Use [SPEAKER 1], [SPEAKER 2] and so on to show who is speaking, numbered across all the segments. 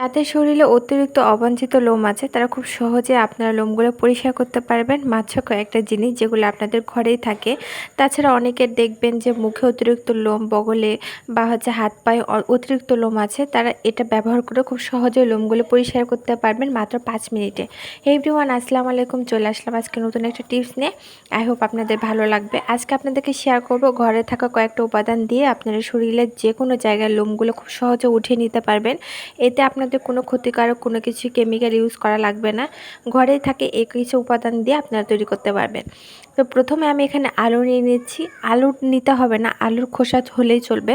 [SPEAKER 1] যাদের শরীরে অতিরিক্ত অবাঞ্ছিত লোম আছে, তারা খুব সহজে আপনারা লোমগুলো পরিষ্কার করতে পারবেন। মাত্র কয়েকটা জিনিস যেগুলো আপনাদের ঘরেই থাকে। তাছাড়া অনেকে দেখবেন যে মুখে অতিরিক্ত লোম বগলে বা হচ্ছে হাত পায়ে অতিরিক্ত লোম আছে, তারা এটা ব্যবহার করে খুব সহজে লোমগুলো পরিষ্কার করতে পারবেন মাত্র পাঁচ মিনিটে। এভরিওয়ান আসসালামু আলাইকুম, চলে আসলাম আজকে নতুন একটা টিপস নিয়ে। আই হোপ আপনাদের ভালো লাগবে। আজকে আপনাদেরকে শেয়ার করব, ঘরে থাকা কয়েকটা উপাদান দিয়ে আপনারা শরীরের যে কোনো জায়গায় লোমগুলো খুব সহজে উঠিয়ে নিতে পারবেন। এতে আপনাদের কোনো ক্ষতিকারক কোনো কিছু কেমিক্যাল ইউজ করা লাগবে না। ঘরেই থাকে এই কিছু উপাদান দিয়ে আপনারা তৈরি করতে পারবেন। তো প্রথমে আমি এখানে আলু নিয়ে নিচ্ছি। আলু নিতে হবে না, আলুর খোসা হলেই চলবে।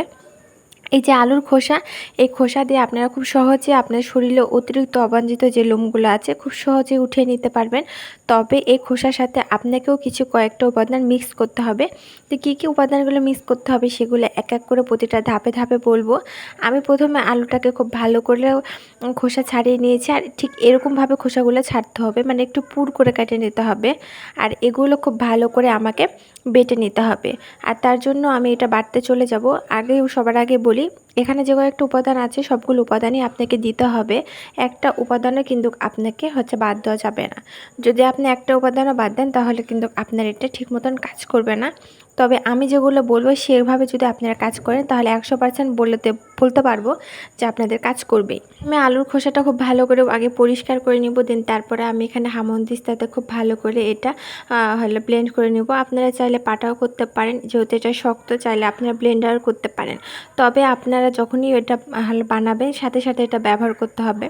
[SPEAKER 1] এই যে আলুর খোসা, এই খোসা দিয়ে আপনারা খুব সহজে আপনার শরীরে অতিরিক্ত অবাঞ্ছিত যে লোমগুলো আছে, খুব সহজে উঠিয়ে নিতে পারবেন। তবে এই খোসার সাথে আপনাকেও কিছু কয়েকটা উপাদান মিক্স করতে হবে। তো কী কী উপাদানগুলো মিক্স করতে হবে সেগুলো এক এক করে প্রতিটা ধাপে ধাপে বলব। আমি প্রথমে আলুটাকে খুব ভালো করে খোসা ছাড়িয়ে নিয়েছি আর ঠিক এরকমভাবে খোসাগুলো ছাড়তে হবে মানে একটু পুর করে কেটে নিতে হবে। আর এগুলো খুব ভালো করে আমাকে বেটে নিতে হবে। আর তার জন্য আমি এটা বাটতে চলে যাব। আগে সবার আগে বলি এখানে যে কয়েকটা উপাদান আছে, সবগুলো উপাদানই আপনাকে দিতে হবে। একটা উপাদানও কিন্তু আপনাকে হচ্ছে বাদ দেওয়া যাবে না। যদি আপনি একটা উপাদানও বাদ দেন, তাহলে কিন্তু আপনার এটা ঠিক মতন কাজ করবে না। তবে আমি যেগুলো বলব সেভাবে যদি আপনারা কাজ করেন, তাহলে একশো পার্সেন্ট বলতে বলতে পারব যে আপনাদের কাজ করবেই। আমি আলুর খোসাটা খুব ভালো করে আগে পরিষ্কার করে নিব, দেন তারপরে আমি এখানে হামন্দিস্তাতে খুব ভালো করে এটা হলো ব্লেন্ড করে নিব। আপনারা চাইলে পাটাও করতে পারেন, যেহেতু এটা শক্ত, চাইলে আপনারা ব্লেন্ডার করতে পারেন। তবে আপনারা যখনই এটা বানাবেন, সাথে সাথে এটা ব্যবহার করতে হবে।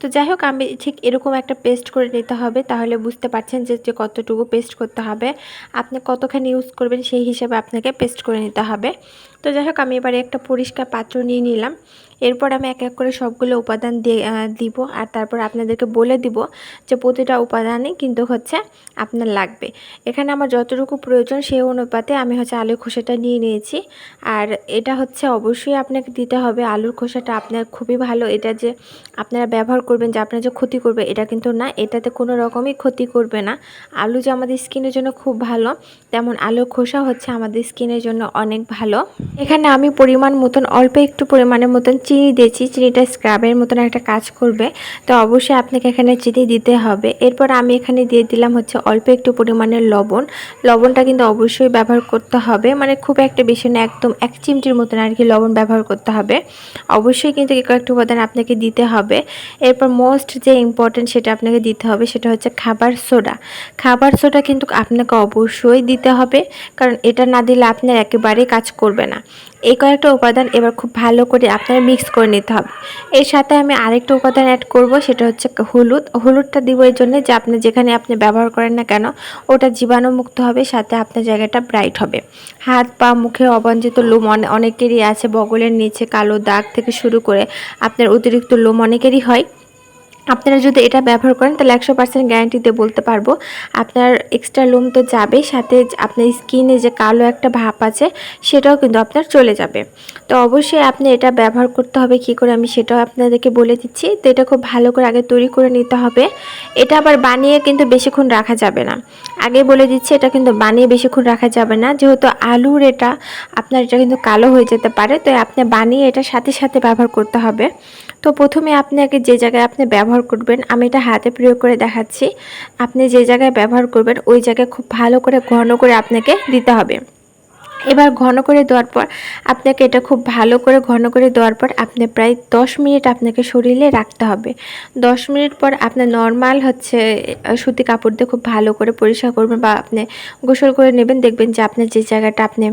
[SPEAKER 1] তো যাই হোক, আমি ঠিক এরকম একটা পেস্ট করে নিতে হবে, তাহলে বুঝতে পারছেন যে কতটুকু পেস্ট করতে হবে। আপনি কতখানি ইউজ করবেন সেই হিসেবে আপনাকে পেস্ট করে নিতে হবে। তো যাই হোক, আমি এবারে একটা পরিষ্কার পাত্র নিয়ে নিলাম। এরপর আমি এক এক করে সবগুলো উপাদান দিয়ে দিব। আর তারপর আপনাদেরকে বলে দিব যে প্রতিটা উপাদানই কিন্তু হচ্ছে আপনার লাগবে। এখানে আমার যতটুকু প্রয়োজন সেই অনুপাতে আমি হচ্ছে আলুর খোসাটা নিয়ে নিয়েছি। আর এটা হচ্ছে অবশ্যই আপনাকে দিতে হবে। আলুর খোসাটা আপনার খুবই ভালো। এটা যে আপনারা ব্যবহার করবেন, যে আপনার যে ক্ষতি করবে, এটা কিন্তু না। এটাতে কোনো রকমই ক্ষতি করবে না। আলু যে আমাদের স্কিনের জন্য খুব ভালো, তেমন আলুর খোসা হচ্ছে আমাদের স্কিনের জন্য অনেক ভালো। এখানে আমি পরিমাণ মতন, অল্প একটু পরিমাণের মতন চিনি দিয়েছি, চিনিটা স্ক্রাবের মতন একটা কাজ করবে, তো অবশ্যই আপনাকে এখানে চিনি দিতে হবে। এরপর আমি এখানে দিয়ে দিলাম হচ্ছে অল্প একটু পরিমাণের লবণ। লবণটা কিন্তু অবশ্যই ব্যবহার করতে হবে মানে খুব একটা বেশি না, একদম এক চিমটির মতন আর কি লবণ ব্যবহার করতে হবে। অবশ্যই কিন্তু কয়েকটা উপাদান আপনাকে দিতে হবে। এরপর মোস্ট যে ইম্পর্টেন্ট সেটা আপনাকে দিতে হবে, সেটা হচ্ছে খাবার সোডা। খাবার সোডা কিন্তু আপনাকে অবশ্যই দিতে হবে, কারণ এটা না দিলে আপনার একেবারেই কাজ করবে না। এই কয়েকটা উপাদান এবার খুব ভালো করে আপনার মিক্স করে নিতে হবে। এর সাথে আমি আরেকটা উপাদান অ্যাড করব, সেটা হচ্ছে হলুদ। হলুদটা দিব এই জন্য যে আপনি যেখানে আপনি ব্যবহার করেন না কেন, ওটা জীবাণুমুক্ত হবে, সাথে আপনার জায়গাটা ব্রাইট হবে। হাত, পা, মুখে অবাঞ্ছিত লোম অনে- অনেকেরই আছে, বগলের নিচে কালো দাগ থেকে শুরু করে আপনার অতিরিক্ত লোম অনেকেরই হয়। আপনারা যদি এটা ব্যবহার করেন, তাহলে একশো পার্সেন্ট গ্যারান্টি দিয়ে বলতে পারব। আপনার এক্সট্রা লোম তো যাবে সাথে আপনার স্কিনে যে কালো একটা ভাপ আছে, সেটাও কিন্তু আপনার চলে যাবে। তো অবশ্যই আপনি এটা ব্যবহার করতে হবে, কি করে আমি সেটাও আপনাদেরকে বলে দিচ্ছি। তো এটা খুব ভালো করে আগে তৈরি করে নিতে হবে। এটা আবার বানিয়ে কিন্তু বেশিক্ষণ রাখা যাবে না। আগে বলে দিচ্ছি, এটা কিন্তু বানিয়ে বেশিক্ষণ রাখা যাবে না। যেহেতু আলুর এটা, আপনার এটা কিন্তু কালো হয়ে যেতে পারে তো আপনি বানিয়ে এটা সাথে সাথে ব্যবহার করতে হবে। তো প্রথমে আপনি আগে যে জায়গায় আপনি ব্যবহার করবেন, আমি এটা হাতে প্রয়োগ করে দেখাচ্ছি। আপনি যে জায়গায় ব্যবহার করবেন, ওই জায়গায় খুব ভালো করে ঘন করে আপনাকে দিতে হবে। এবার ঘন করে দেওয়ার পর আপনাকে এটা খুব ভালো করে ঘন করে দেওয়ার পর আপনি প্রায় দশ মিনিট আপনাকে শরীরে রাখতে হবে। দশ মিনিট পর আপনার নর্মাল হচ্ছে সুতি কাপড় দিয়ে খুব ভালো করে পরিষ্কার করবেন বা আপনি গোসল করে নেবেন, দেখবেন যে আপনার যে জায়গাটা আপনি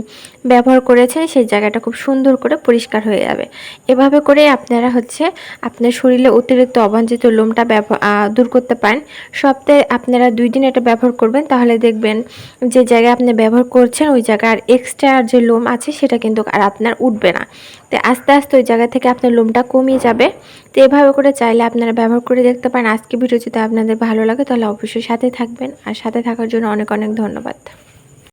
[SPEAKER 1] ব্যবহার করেছেন সেই জায়গাটা খুব সুন্দর করে পরিষ্কার হয়ে যাবে। এভাবে করে আপনারা হচ্ছে আপনার শরীরে অতিরিক্ত অবাঞ্ছিত লোমটা ব্যবহার দূর করতে পারেন। সপ্তাহে আপনারা দুই দিন এটা ব্যবহার করবেন, তাহলে দেখবেন যে জায়গায় আপনি ব্যবহার করছেন, ওই জায়গার এক্সট্রা যে লোম আছে সেটা কিন্তু আর আপনার উঠবে না। তো আস্তে আস্তে ওই জায়গা থেকে আপনার লোমটা কমিয়ে যাবে। তো এভাবে করে চাইলে আপনারা ব্যবহার করে দেখতে পারেন। আজকে ভিডিও যদি আপনাদের ভালো লাগে তাহলে অবশ্যই সাথে থাকবেন। আর সাথে থাকার জন্য অনেক অনেক ধন্যবাদ।